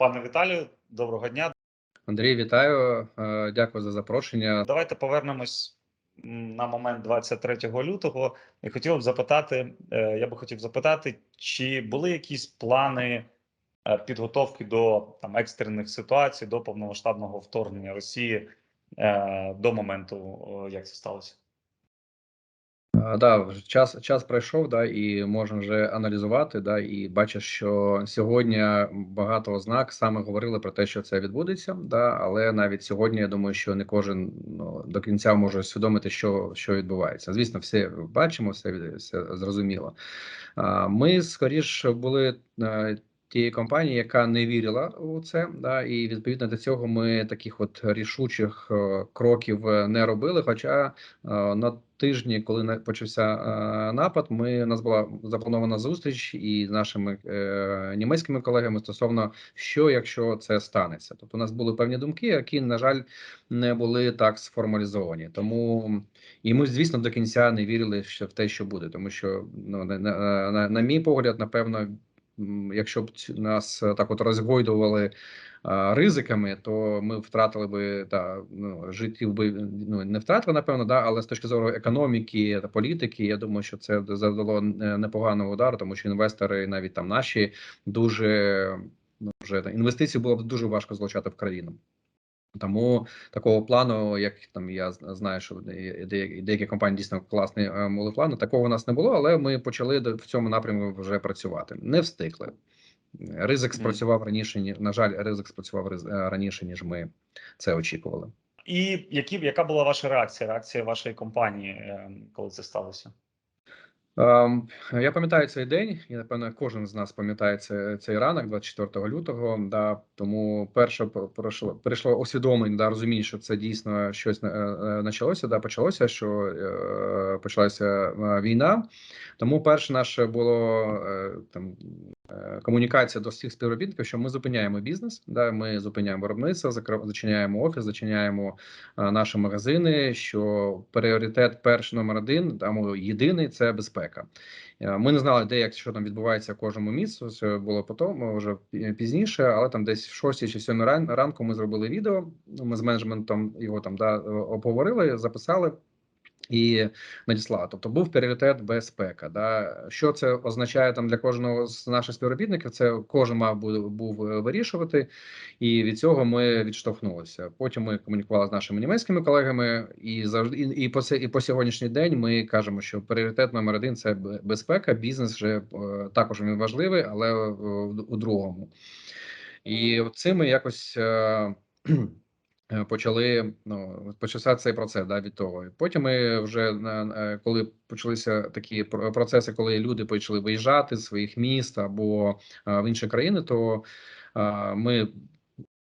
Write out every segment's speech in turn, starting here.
Пане Віталію, доброго дня. Андрій, вітаю. Е, Дякую за запрошення. Давайте повернемось на момент 23 лютого. І хотів б запитати, е, я би хотів запитати, чи були якісь плани е, підготовки до там екстрених ситуацій, до повномасштабного вторгнення Росії до моменту, як це сталося? Е, Да, час час пройшов, да, і можна вже аналізувати. Да, і бачиш, що сьогодні багато ознак саме говорили про те, що це відбудеться. Да, але навіть сьогодні я думаю, що не кожен ну, до кінця може усвідомити, що, що відбувається. Звісно, все бачимо, все, все зрозуміло. А, Ми скоріш були. Тієї компанії, яка не вірила у це, да, і відповідно до цього ми таких от рішучих е, кроків е, не робили. Хоча е, на тижні, коли почався напад, ми у нас була запланована зустріч із нашими е, німецькими колегами стосовно що, якщо це станеться. Тобто, у нас були певні думки, які на жаль не були так сформалізовані. Тому і ми, звісно, до кінця не вірили в те, що буде, тому що ну на, на, на, на мій погляд, напевно. Якщо б нас е, так от розгойдували ризиками, то ми втратили би та ну життів би ну не втратили, напевно, да, але з точки зору економіки та політики, я думаю, що це завдало е, непоганого удару, тому що інвестори, навіть там наші, дуже ну вже інвестиції було б дуже важко залучати в країну. Тому такого плану, як там я знаю, що де- деякі, деякі компанії дійсно класні е, мали плани. Такого у нас не було, але ми почали в цьому напрямку вже працювати. Не встигли. Ризик спрацював раніше, ні на жаль, ризик спрацював е, раніше, ніж ми це очікували. І які, яка була ваша реакція, реакція вашої компанії, е, коли це сталося? Ем, я пам'ятаю цей день, і напевно кожен з нас пам'ятає це, цей ранок, 24 лютого. Да, тому перше прийшло, прийшло усвідомлення, да, розуміння, що це дійсно щось е, е, почалося. Да, почалося, що е, почалася е, війна. Тому перше наше було е, там комунікація до всіх співробітників, що ми зупиняємо бізнес, да, ми зупиняємо виробництво, зачиняємо офіс, зачиняємо е, наші магазини. Що пріоритет перший номер один, там єдиний це безпека. Е, Ми не знали, де як що там відбувається в кожному місці. Це було потім вже пізніше, але там десь в 6 чи 7 ранку ми зробили відео. Ми з менеджментом його там да обговорили, записали. І надіслала. Тобто був пріоритет безпека. Да. Що це означає там для кожного з наших співробітників? Це кожен мав був, був е, вирішувати, і від цього ми відштовхнулися. Потім ми комунікували з нашими німецькими колегами, і завжди і, і по і по сьогоднішній день ми кажемо, що пріоритет номер один це безпека. Бізнес вже е, також він важливий, але е, у другому. І цим ми якось. Е, Почали ну почався цей процес да, від того. Потім ми вже коли почалися такі про- процеси, коли люди почали виїжджати з своїх міст або в інші країни, то ми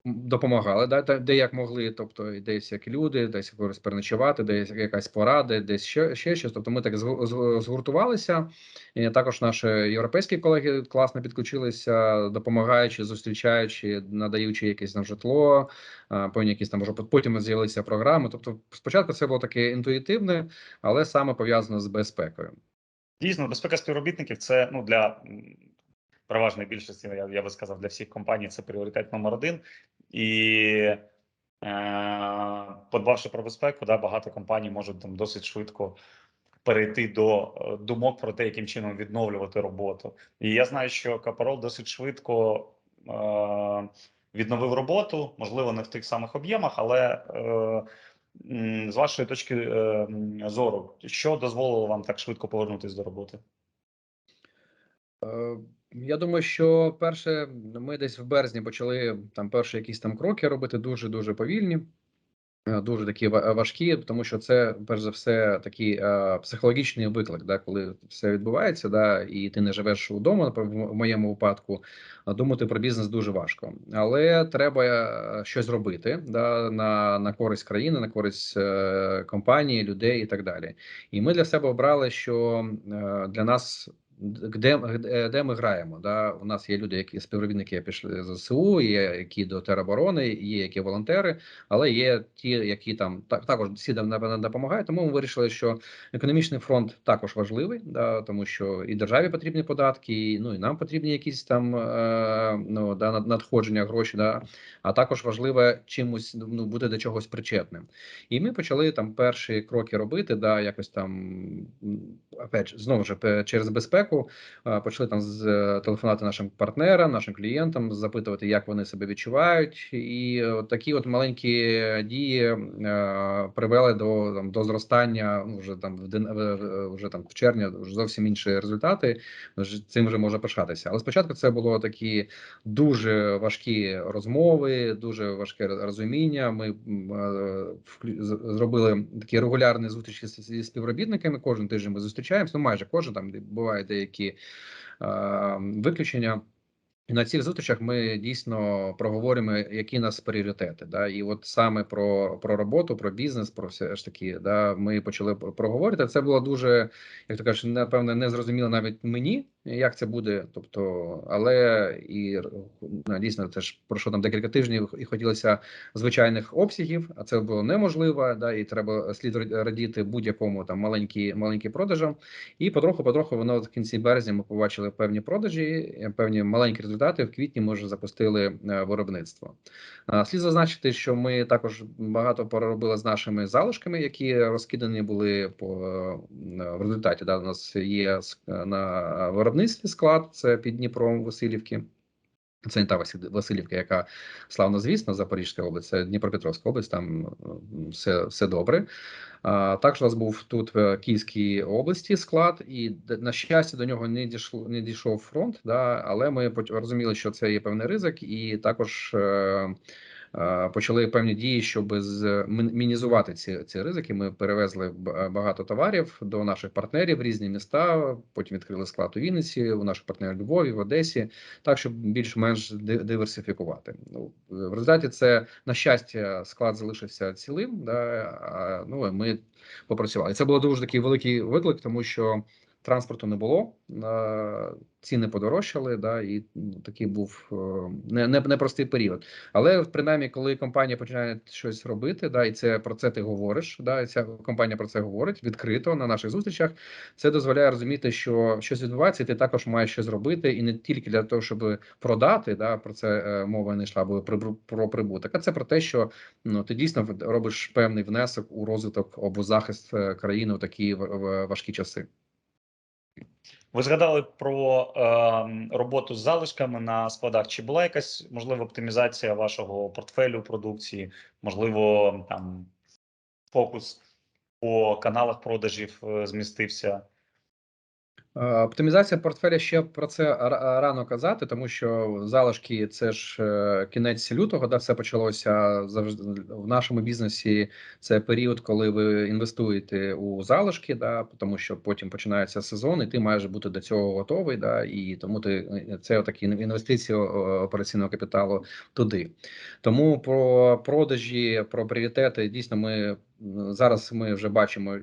допомагали да, де як могли. Тобто, десь як люди, десь якось переночувати, десь якась порада, десь ще, ще щось. Тобто, ми так згу- згу- згуртувалися. І також наші європейські колеги класно підключилися, допомагаючи, зустрічаючи, надаючи якесь там житло, а, якісь там може потім з'явилися програми. Тобто, спочатку це було таке інтуїтивне, але саме пов'язано з безпекою. Дійсно, безпека співробітників це ну для переважної більшості, я, я би сказав, для всіх компаній це пріоритет номер один. І е, подбавши про безпеку, да, багато компаній можуть там досить швидко перейти до е, думок про те, яким чином відновлювати роботу. І я знаю, що Капарол досить швидко е, відновив роботу, можливо, не в тих самих об'ємах, але е, з вашої точки е, зору, що дозволило вам так швидко повернутися до роботи? Я думаю, що перше, ми десь в березні почали там перші якісь там кроки робити дуже дуже повільні, е, дуже такі важкі, тому що це перш за все такий е, психологічний виклик, да, коли все відбувається, да, і ти не живеш вдома, в моєму випадку, думати про бізнес дуже важко. Але треба е, щось робити да, на, на користь країни, на користь е, компанії, людей і так далі. І ми для себе обрали, що е, для нас де, де, ми граємо. Да? У нас є люди, які співробітники пішли з ЗСУ, є які до тероборони, є які волонтери, але є ті, які там так також нам напевно допомагають. Тому ми вирішили, що економічний фронт також важливий, да, тому що і державі потрібні податки, і, ну і нам потрібні якісь там е, ну да надходження гроші. Да, а також важливо чимось ну бути до чогось причетним. І ми почали там перші кроки робити, да, якось там опять знову ж через безпеку. Е, Почали там з е, телефонувати нашим партнерам, нашим клієнтам, запитувати, як вони себе відчувають, і от такі от маленькі дії е, привели до там до зростання. Ну вже там в вже там в червні вже зовсім інші результати. Цим вже можна пишатися. Але спочатку це було такі дуже важкі розмови, дуже важке розуміння. Ми е, зробили такі регулярні зустрічі зі співробітниками. Кожен тиждень ми зустрічаємося. Ну майже кожен там де бувають деякі е, виключення. На цих зустрічах ми дійсно проговоримо, які нас пріоритети. Да? І от саме про, про роботу, про бізнес, про все ж таки, да, ми почали проговорити. Це було дуже, як то кажеш, напевне, незрозуміло навіть мені, як це буде. Тобто, але і ну, дійсно це ж пройшло там декілька тижнів, і хотілося звичайних обсягів, а це було неможливо. Да, і треба слід радіти будь-якому там маленькі маленькі продажам. І потроху, потроху воно в кінці березня ми побачили певні продажі, певні маленькі результати. В квітні ми вже запустили е, виробництво. Слід зазначити, що ми також багато поробили з нашими залишками, які розкидані були по е, в результаті. Да, у нас є на виробництві склад, це під Дніпром Васильівки. Це не та Васильівка, яка славно звісно, Запорізька область, це Дніпропетровська область, там е, все, все добре. А, також у нас був тут в Київській області склад, і на щастя до нього не дійшло не дійшов фронт. Да, але ми розуміли, що це є певний ризик, і також. Е, е, Почали певні дії, щоб з мінізувати ці, ці ризики. Ми перевезли багато товарів до наших партнерів в різні міста. Потім відкрили склад у Вінниці, у наших партнерів у Львові, в Одесі, так щоб більш-менш диверсифікувати. Ну в результаті це на щастя склад залишився цілим. Да, а, ну ми попрацювали. Це було дуже такий великий виклик, тому що транспорту не було, е, ціни подорожчали, да, і ну, такий був е, не, не, непростий період. Але принаймні, коли компанія починає щось робити, да, і це про це ти говориш, да, і ця компанія про це говорить відкрито на наших зустрічах. Це дозволяє розуміти, що щось відбувається, і ти також маєш щось робити, і не тільки для того, щоб продати, да, про це е, мова не йшла, або про, про прибуток, а це про те, що ну ти дійсно робиш певний внесок у розвиток або захист країни у такі важкі часи. Ви згадали про е, роботу з залишками на складах. Чи була якась можливо оптимізація вашого портфелю продукції? Можливо, там фокус по каналах продажів е, змістився? Е, Оптимізація портфеля ще про це ра- рано казати, тому що залишки це ж е, кінець лютого, да, все почалося завжди в нашому бізнесі. Це період, коли ви інвестуєте у залишки, да, тому що потім починається сезон, і ти маєш бути до цього готовий. Да, і тому ти це такі інвестиції операційного капіталу туди. Тому про продажі, про пріоритети дійсно ми зараз ми вже бачимо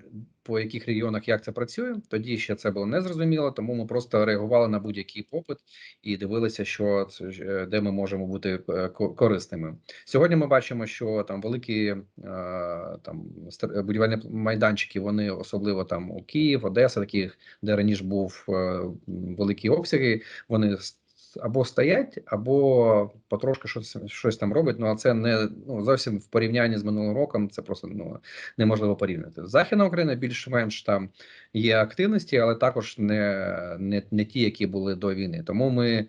по яких регіонах як це працює. Тоді ще це було незрозуміло, тому ми просто реагували на будь-який попит і дивилися, що е, де ми можемо бути е, корисними. Сьогодні ми бачимо, що там великі е, там будівельні майданчики, вони особливо там у Київ, Одеса, таких, де раніше був великі обсяги. Вони або стоять, або потрошки щось щось там робить. Ну а це не ну зовсім в порівнянні з минулим роком. Це просто ну неможливо порівняти. Західна Україна більш-менш там є активності, але також не, не, не ті, які були до війни. Тому ми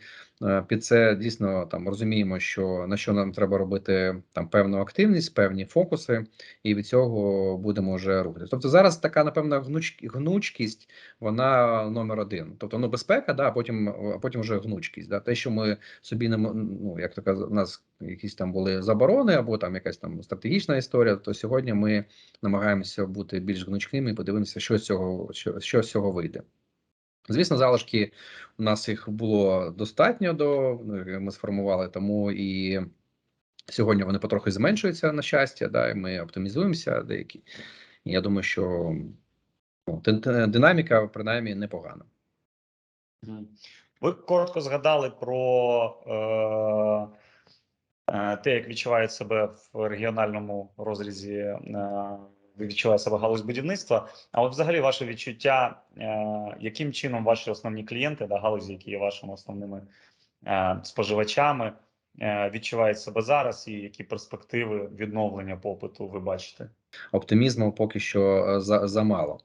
під це дійсно там розуміємо, що на що нам треба робити там певну активність, певні фокуси, і від цього будемо вже рухати. Тобто зараз така напевно гнуч, гнучкість, вона номер один. Тобто ну безпека, да, а потім а потім вже гнучкість. Да, те, що ми собі не ну як казав, у нас якісь там були заборони, або там якась там стратегічна історія. То сьогодні ми намагаємося бути більш гнучкими і подивимося, що з цього що, що з цього вийде. Звісно, залишки у нас їх було достатньо до ну, ми сформували, тому і сьогодні вони потрохи зменшуються на щастя. Да, і ми оптимізуємося деякі. І я думаю, що ну, динаміка принаймні непогана. Ви коротко згадали про е, е, те, як відчуває себе в регіональному розрізі, е, відчуває себе галузь будівництва. А от взагалі ваше відчуття, е, яким чином ваші основні клієнти, да, галузі, які є вашими основними е, споживачами, відчувають себе зараз, і які перспективи відновлення попиту ви бачите? Оптимізму поки що е, за, замало.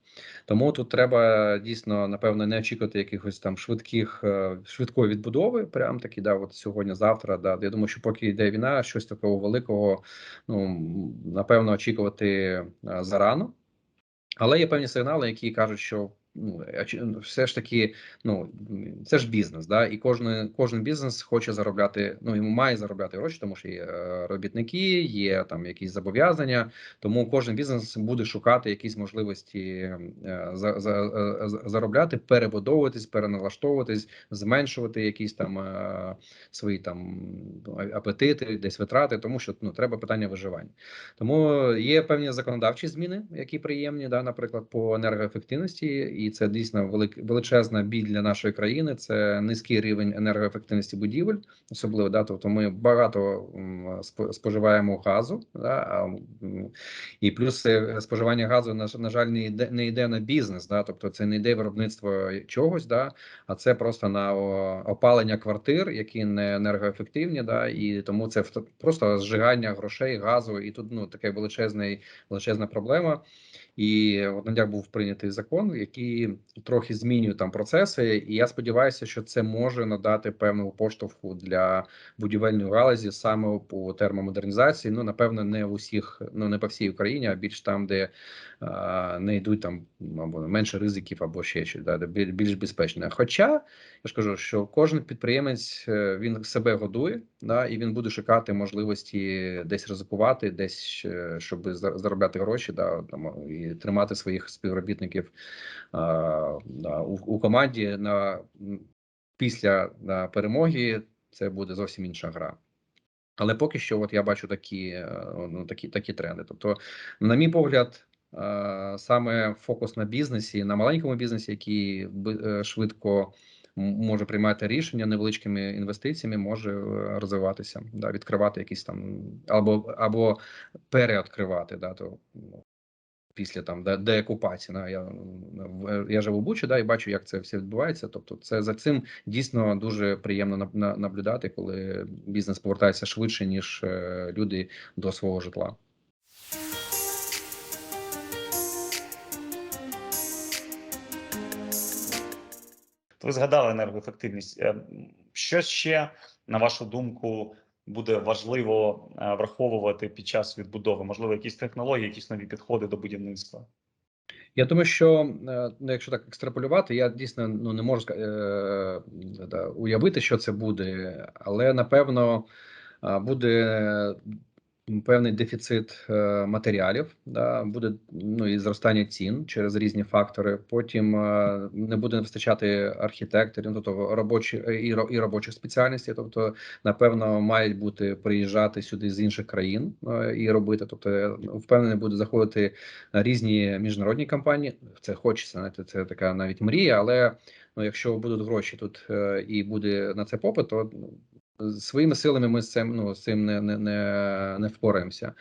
Тому тут треба дійсно напевно не очікувати якихось там швидких е, швидкої відбудови. Прям таки, да, от сьогодні, завтра. Да. Я думаю, що поки йде війна, щось такого великого, ну напевно, очікувати е, зарано. Але є певні сигнали, які кажуть, що ну очі- все ж таки, ну це ж бізнес, да, і кожен, кожен бізнес хоче заробляти. Ну йому має заробляти гроші, тому що є е, робітники, є там якісь зобов'язання. Тому кожен бізнес буде шукати якісь можливості е, за, за, е, за- заробляти, перебудовуватись, переналаштовуватись, зменшувати якісь там свої там ну, апетити, десь витрати, тому що ну треба питання виживання. Тому є певні законодавчі зміни, які приємні, да, наприклад, по енергоефективності, і це дійсно велик, величезна біль для нашої країни. Це низький рівень енергоефективності будівель, особливо да, тобто ми багато споживаємо газу, да, і плюс е, споживання газу на, на жаль не йде не йде на бізнес, да, тобто це не йде виробництво чогось, да, а це просто на опалення квартир, які не енергоефективні, да, і тому це просто зжигання грошей, газу, і тут ну таке величезний величезна проблема. І от на був прийнятий закон, який трохи змінює там процеси. І я сподіваюся, що це може надати певну поштовху для будівельної галузі саме по термомодернізації. Ну напевно, не в усіх, ну не по всій Україні, а більш там, де не йдуть там або менше ризиків, або ще щось, да, більш безпечне. Хоча я ж кажу, що кожен підприємець е, він себе годує, да, і він буде шукати можливості десь ризикувати, десь е, щоб за- заробляти гроші, да, там, і тримати своїх співробітників а, да, у, у команді на після на перемоги. Це буде зовсім інша гра. Але поки що, от я бачу такі, е, ну, такі, такі тренди. Тобто, на мій погляд, саме фокус на бізнесі, на маленькому бізнесі, який е, швидко може приймати рішення невеличкими інвестиціями, може е, розвиватися, да, відкривати якісь там або або переоткривати, да, ну, після там де, деокупації. Да, я, я живу в Бучі, да, і бачу, як це все відбувається. Тобто, це за цим дійсно дуже приємно на- на- наблюдати, коли бізнес повертається швидше, ніж е, люди до свого житла. Ви згадали енергоефективність. Е, Що ще, на вашу думку, буде важливо е, враховувати під час відбудови? Можливо, якісь технології, якісь нові підходи до будівництва? Я думаю, що е, ну, якщо так екстраполювати, я дійсно ну не можу е, уявити, що це буде, але напевно буде певний дефіцит е, матеріалів, да, буде ну і зростання цін через різні фактори. Потім е, не буде вистачати архітекторів, ну, тобто робочі і, ро- і робочих спеціальностей. Тобто, напевно, мають бути приїжджати сюди з інших країн е, і робити. Тобто, впевнений, буде заходити різні міжнародні компанії. Це хочеться, знаєте, це така навіть мрія, але ну, якщо будуть гроші тут е, і буде на це попит, то ну, своїми силами ми з цим ну з цим не, не, не, не впораємося.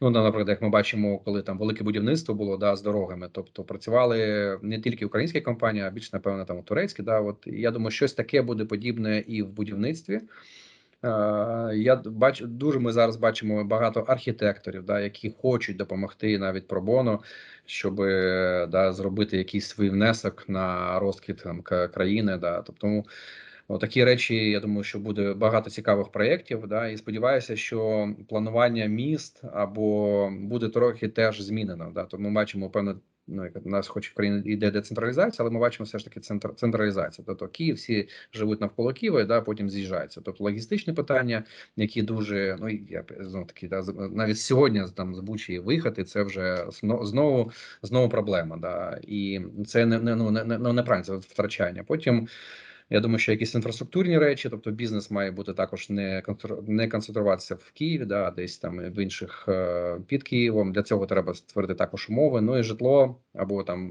Ну, наприклад, як ми бачимо, коли там велике будівництво було да, з дорогами, тобто працювали не тільки українські компанії, а більш напевно там турецькі. Да, от я думаю, щось таке буде подібне і в будівництві. Я бачу дуже. Ми зараз бачимо багато архітекторів, да, які хочуть допомогти навіть пробоно, щоб да, зробити якийсь свій внесок на розквіт там, країни. Да. Тобто, ну, такі речі, я думаю, що буде багато цікавих проєктів. Да, і сподіваюся, що планування міст або буде трохи теж змінено. Да. Тому ми бачимо певно. Ну, як нас, хоч в країні йде децентралізація, але ми бачимо все ж таки центр, централізація. Тобто Київ всі живуть навколо Києва, да, потім з'їжджаються. Тобто логістичні питання, які дуже ну я знову таки да, навіть сьогодні там з Бучі виїхати, це вже зно- знову знову проблема. Да, і це не не ну не, не, ну, неправильно, це втрачання. Потім Я думаю, що якісь інфраструктурні речі, тобто бізнес має бути також не не концентруватися в Києві, да, десь там в інших е, під Києвом. Для цього треба створити також умови. Ну і житло або там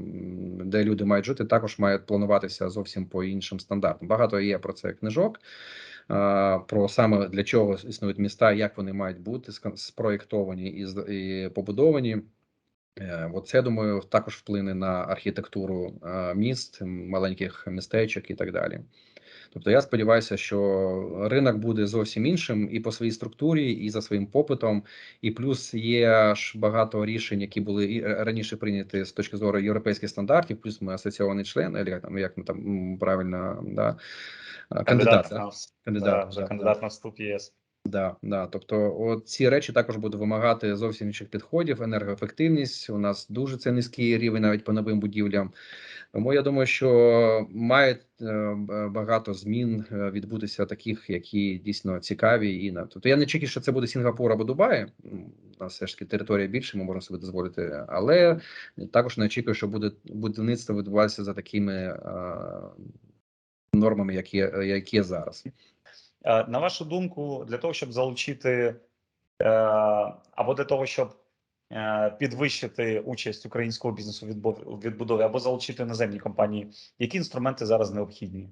де люди мають жити, також має плануватися зовсім по іншим стандартам. Багато є про це книжок. е, Про саме для чого існують міста, як вони мають бути спроєктовані і побудовані. Е, От це, думаю, також вплине на архітектуру е, міст, маленьких містечок і так далі. Тобто я сподіваюся, що ринок буде зовсім іншим і по своїй структурі, і за своїм попитом. І плюс є ж багато рішень, які були раніше прийняті з точки зору європейських стандартів. Плюс ми асоційований член, як як ми там правильно да, е, кандидат. да? Кандидат, да, вже да, на вступ ЄС. Да, да. Тобто, от ці речі також будуть вимагати зовсім інших підходів. Енергоефективність у нас дуже це низький рівень навіть по новим будівлям. Тому я думаю, що має е, багато змін е, відбутися таких, які дійсно цікаві. І на тобто я не чекаю, що це буде Сінгапур або Дубай. У нас все ж таки територія більше, ми можемо собі дозволити, але також не очікую, що буде будівництво відбуватися за такими е, нормами, які, які є зараз. Е, На вашу думку, для того, щоб залучити е, або для того, щоб е, підвищити участь українського бізнесу в відбудові, або залучити іноземні компанії, які інструменти зараз необхідні?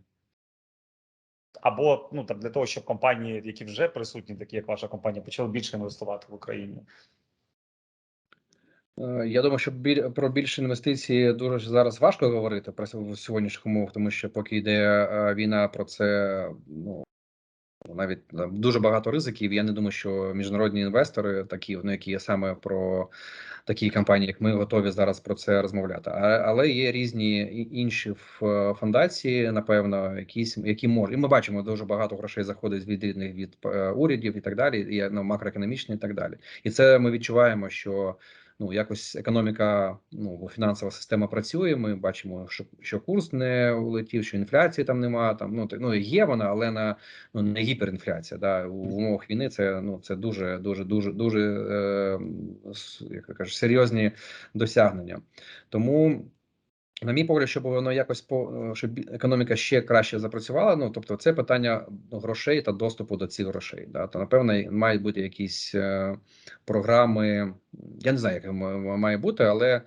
Або ну там для того, щоб компанії, які вже присутні, такі як ваша компанія, почали більше інвестувати в Україну. Я думаю, що біль про більше інвестиції дуже зараз важко говорити про в сьогоднішніх умовах, тому що поки йде війна, про це ну навіть дуже багато ризиків. Я не думаю, що міжнародні інвестори, такі ну, які є саме про такі компанії, як ми, готові зараз про це розмовляти. Але є різні інші ф- фондації, напевно, якісь які можуть. І ми бачимо дуже багато грошей заходить від різних від е, урядів і так далі, і ну, макроекономічні і так далі. І це ми відчуваємо, що ну якось економіка, ну фінансова система працює. Ми бачимо, що, що курс не улетів, що інфляції там немає. Там ну ну є вона, але на ну не гіперінфляція. Да у умовах війни це ну це дуже дуже дуже дуже е, як кажуть, серйозні досягнення. Тому. На мій погляд, щоб воно якось по щоб економіка ще краще запрацювала. Ну тобто, це питання грошей та доступу до цих грошей. Да, то напевно мають бути якісь е, програми. Я не знаю, як має бути, але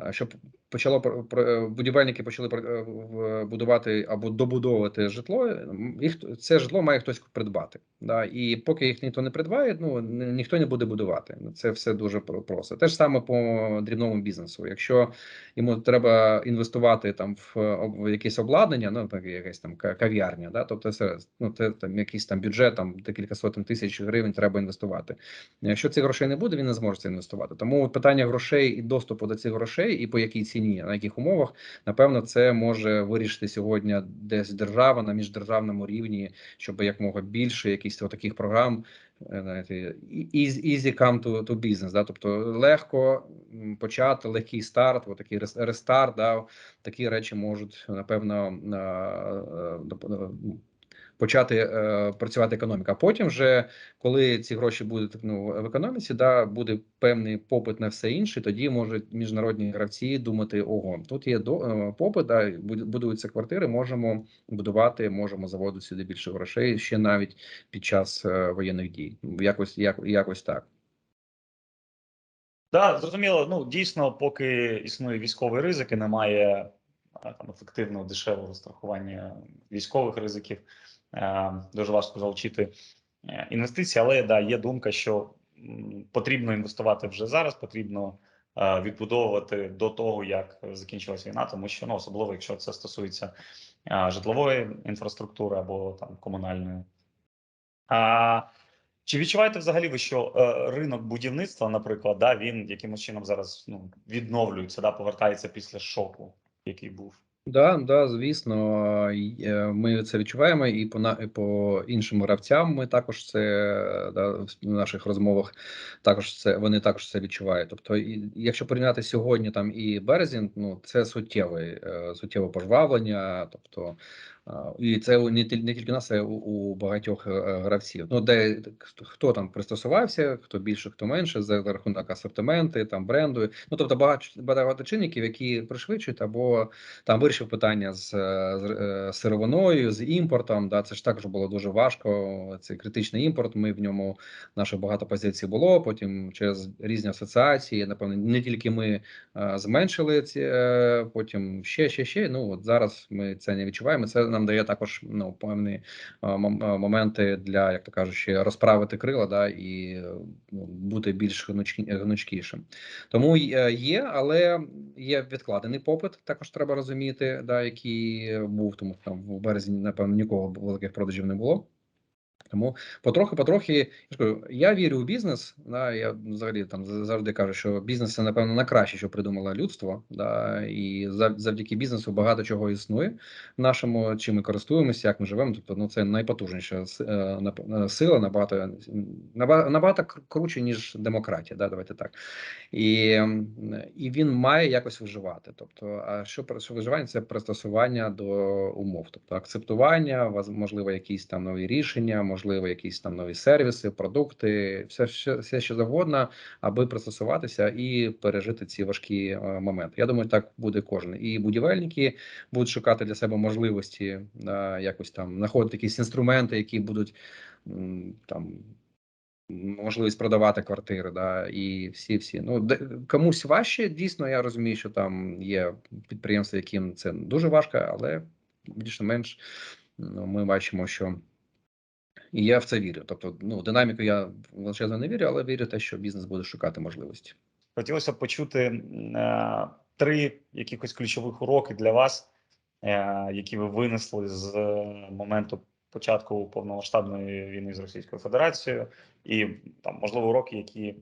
е, щоб почало про- будівельники почали е, будувати або добудовувати житло. Їх це житло має хтось придбати. Да, і поки їх ніхто не придбає, ну ніхто не буде будувати. Це все дуже про- просто. Те ж саме по дрібному бізнесу. Якщо йому треба інвестувати там в, в якесь обладнання, ну якась там кав'ярня, да, тобто це ну це там якийсь там бюджет, там декілька сотень тисяч гривень треба інвестувати. Якщо цих грошей не буде, він не зможе це інвестувати. Тому питання грошей і доступу до цих грошей, і по якій ціні, на яких умовах, напевно, це може вирішити сьогодні десь держава на міждержавному рівні, щоб якмога більше якихось таких програм. е, Знаєте, easy come to, to business, да, тобто легко почати, легкий старт, такий рестарт, да, такі речі можуть напевно доп- а, почати е, працювати економіка. А потім, вже коли ці гроші будуть ну, в економіці, да буде певний попит на все інше. Тоді можуть міжнародні гравці думати: ого, тут є до е, попит, да, будуються квартири. Можемо будувати, можемо заводити сюди більше грошей ще навіть під час е, воєнних дій. Якось як якось так. Так, зрозуміло. Ну дійсно, поки існує військовий ризик і немає там ефективного дешевого страхування військових ризиків, дуже важко залучити е, інвестиції. Але да, є думка, що потрібно інвестувати вже зараз, потрібно е, відбудовувати до того, як закінчилася війна, тому що ну особливо, якщо це стосується е, житлової інфраструктури або там комунальної. А чи відчуваєте взагалі ви, що е, ринок будівництва, наприклад, да, він якимось чином зараз ну, відновлюється, да, повертається після шоку, який був? Да, да, звісно, е, ми це відчуваємо і по на і по іншим гравцям. Ми також це да, в наших розмовах також це вони також це відчувають. Тобто, і, якщо порівняти сьогодні там і березень, ну це суттєвий е, суттєве пожвавлення. Тобто І це не тільки нас, це у, багатьох е, е, гравців. Ну де хто- там пристосувався, хто більше, хто менше, за рахунок асортименти, там бренду. Ну тобто багато багато чинників, які пришвидшують або там вирішив питання з, е, з сировиною, з імпортом. Да, це ж також було дуже важко. Це критичний імпорт. Ми в ньому наше багато позицій було. Потім через різні асоціації, напевно, не тільки ми зменшили ці, потім ще, ще, ще. Ну от зараз ми це не відчуваємо. Це нам дає також ну певні е, е, моменти для, як то кажучи, розправити крила, да і е, ну, бути більш гнучкі- гнучкішим. Тому є, але є відкладений попит. Також треба розуміти, да, який був, тому там в березні, напевно, нікого великих продажів не було. Тому потрохи, потрохи, я вірю у бізнес. Да, я взагалі там завжди кажу, що бізнес це напевно найкраще, що придумало людство. Да, і зав- завдяки бізнесу багато чого існує в нашому, чим ми користуємося, як ми живемо. Тобто, ну це найпотужніша е, сила, набагато набагато, набагато кр- круче ніж демократія. Да, давайте так. І, і він має якось виживати. Тобто, а що що виживання? Це пристосування до умов, тобто акцептування, можливо, якісь там нові рішення, можливо, якісь там нові сервіси, продукти, все, все, що завгодно, аби пристосуватися і пережити ці важкі е, моменти. Я думаю, так буде кожен. І будівельники будуть шукати для себе можливості да, якось там знаходити якісь інструменти, які будуть там можливість продавати квартири, да, і всі, всі. Ну де комусь важче, дійсно, я розумію, що там є підприємства, яким це дуже важко, але більш-менш ну, ми бачимо, що і я в це вірю. Тобто, ну динаміку я величезно не вірю, але вірю в те, що бізнес буде шукати можливості. Хотілося б почути е, три якихось ключових уроки для вас, е, які ви винесли з е, моменту початку повномасштабної війни з Російською Федерацією, і там можливо уроки, які е,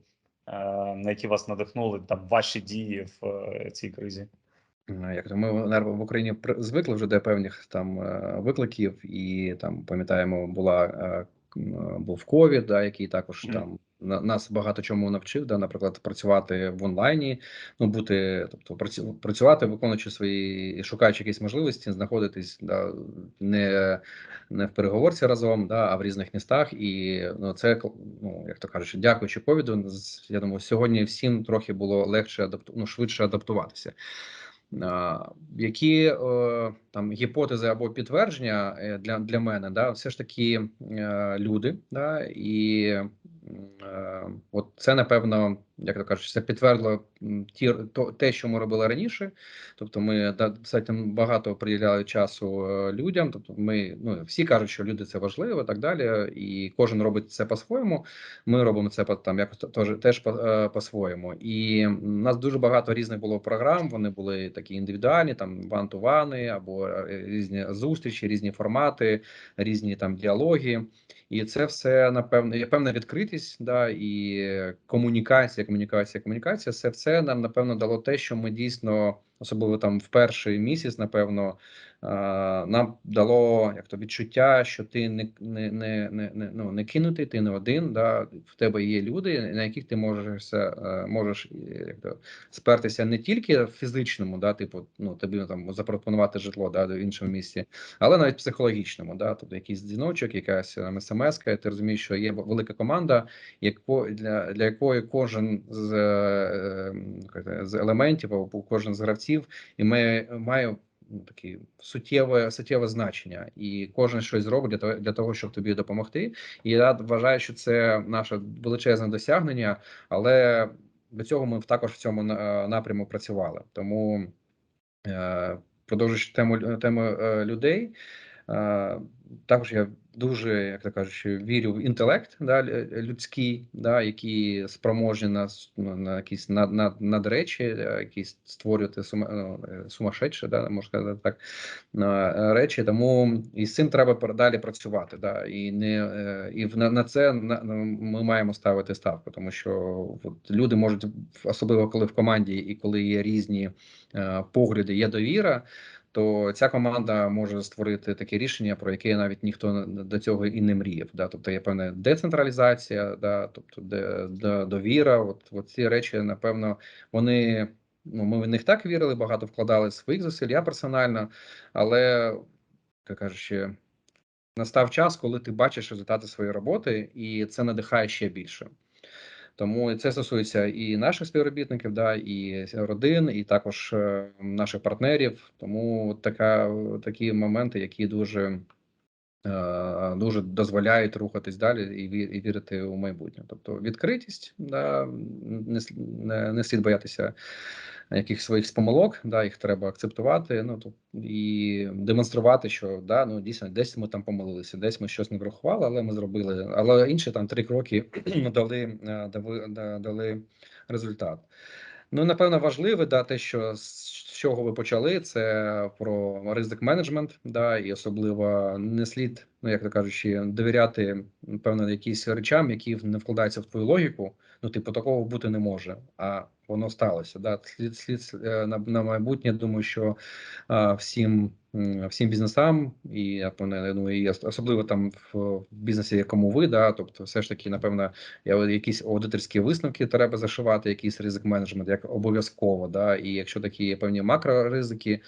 на які вас надихнули там ваші дії в е, цій кризі. Е, Як то ми в Україні звикли вже до певних там е, викликів, і там пам'ятаємо, була е, був ковід, да, який також Мгм. там на- нас багато чому навчив, да, наприклад, працювати в онлайні, ну бути, тобто працю- працювати, виконуючи свої, шукаючи якісь можливості, знаходитись да, не, не в переговорці разом, да, а в різних містах. І ну, це ну, як то кажуть, дякуючи ковіду, я думаю, сьогодні всім трохи було легше адапту, ну, швидше адаптуватися. Які е, там гіпотези або підтвердження е, для, для мене, да, все ж таки е, люди, да, і от це напевно, як то кажуть, це підтвердило ті то, те, що ми робили раніше. Тобто, ми достатньо багато приділяли часу е, людям. Тобто, ми ну всі кажуть, що люди це важливо, і так далі, і кожен робить це по-своєму. Ми робимо це по- там якось теж, теж е, по-своєму. І у нас дуже багато різних було програм. Вони були такі індивідуальні, там вантувани або е, різні зустрічі, різні формати, різні там діалоги. І це все напевно є певна відкритість, да і комунікація, комунікація, комунікація. Це все нам напевно дало те, що ми дійсно, особливо там в перший місяць, напевно, нам дало як то відчуття, що ти не не, не, не, ну, не кинутий, ти не один. Да, в тебе є люди, на яких ти можеш е, можеш е, як то спертися не тільки в фізичному, да, типу, ну тобі там запропонувати житло да, в іншому місці, але навіть психологічному, да, тобто якийсь дзвіночок, якась смс, ти розумієш, що є велика команда, яко для, для якої кожен з, е, це, з елементів або кожен з гравців і має ну, такі суттєве суттєве значення, і кожен щось зробить для того, для того, щоб тобі допомогти. І я вважаю, що це наше величезне досягнення, але до цього ми також в цьому напряму працювали. Тому е, продовжуючи тему тему е, людей. Е, Також я дуже, як то кажуть, вірю в інтелект да, людський, да, які спроможні на, ну, на якісь над, над, надречі, е, якісь створювати сума, ну, е, сумасшедші, да, можна сказати так, е, речі. Тому і з цим треба далі працювати. Да, і не і на, на це на, на- ми маємо ставити ставку, тому що от, люди можуть, особливо коли в команді і коли є різні погляди, є довіра то ця команда може створити таке рішення, про яке навіть ніхто до цього і не мріяв. Да? Тобто є певна децентралізація, да? тобто де, де довіра. От, от ці речі, напевно, вони ну ми в них так вірили, багато вкладали своїх зусиль, я персонально, але як кажучи, настав час, коли ти бачиш результати своєї роботи, і це надихає ще більше. Тому це стосується і наших співробітників, да, і родин, і також е, наших партнерів. Тому така такі моменти, які дуже е, дуже дозволяють рухатись далі і і вірити у майбутнє. Тобто відкритість, да, не слід боятися якихось своїх помилок, да, їх треба акцептувати. Ну то і демонструвати, що да, ну дійсно десь ми там помилилися, десь ми щось не врахували, але ми зробили. Але інші там три кроки дали, е, дали, дали результат. Ну, напевно, важливе да, те, що з чого ви почали, це про ризик менеджмент, да, і особливо не слід, ну як то кажучи, довіряти певно якісь речам, які не вкладаються в твою логіку. Ну, типу, такого бути не може, а воно сталося. Да. Слід слід е, на, на майбутнє. Думаю, що а, всім всім бізнесам, і я певне, ну і ос- особливо там в, в бізнесі, якому ви, да, тобто, все ж таки, напевно, я якісь аудиторські висновки треба зашивати, якийсь ризик менеджмент, як обов'язково. Да, і якщо такі є певні макроризики,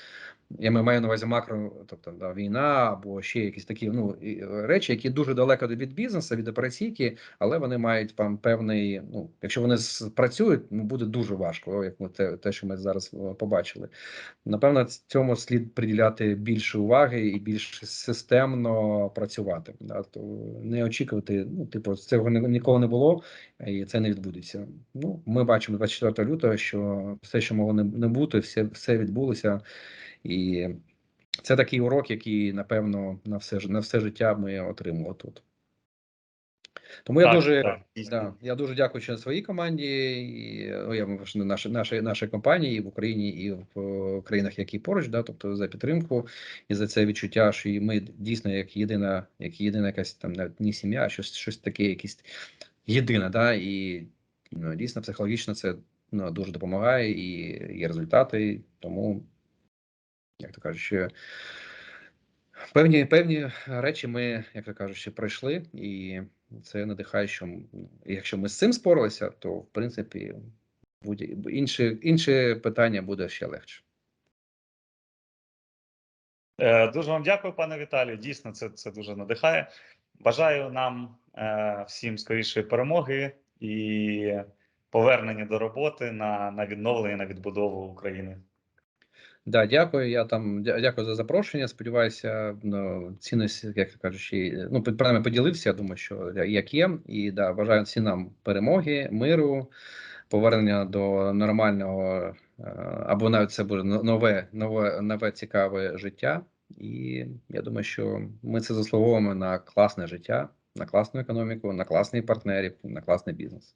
я маю на увазі макро, тобто да, війна або ще якісь такі ну е, речі, які дуже далеко від бізнесу, від операційки, але вони мають там певний. Ну, якщо вони спрацюють, ну буде дуже важко, як ми те, те, що ми зараз е, побачили. Напевно, цьому слід приділяти більше уваги і більш системно працювати. Да? То не очікувати, ну, типу, цього ні- ніколи не було, і це не відбудеться. Ну, ми бачимо 24 лютого, що все, що могло не бути, все, все відбулося. І це такий урок, який, напевно, на все, на все життя ми отримали тут. Тому я дуже так. Да, я дуже дякую ще своїй команді, і ну, я маю на наші, наші, наші компанії і в Україні, і в е, країнах, які поруч, да, тобто за підтримку і за це відчуття, що і ми дійсно як єдина, як єдина якась там навіть не сім'я, а щось, щось таке, якесь єдине, да, і ну, дійсно психологічно це ну, дуже допомагає, і є результати. Тому, як то кажуть, що певні, певні речі ми, як то кажуть, ще пройшли, і це надихає, що якщо ми з цим споралися, то в принципі будь інше, інше питання буде ще легше. Е, Дуже вам дякую, пане Віталію. Дійсно, це, це дуже надихає. Бажаю нам е, всім скорішої перемоги і повернення до роботи на, на відновлення, на відбудову України. Да, дякую. Я там дя- дякую за запрошення. Сподіваюся, ну, цінність, як кажучи, ну під- принаймні поділився. Я думаю, що як є, і да, бажаю всім нам перемоги, миру, повернення до нормального, е, або навіть це буде нове, нове, нове цікаве життя. І я думаю, що ми це заслуговуємо на класне життя, на класну економіку, на класних партнерів, на класний бізнес.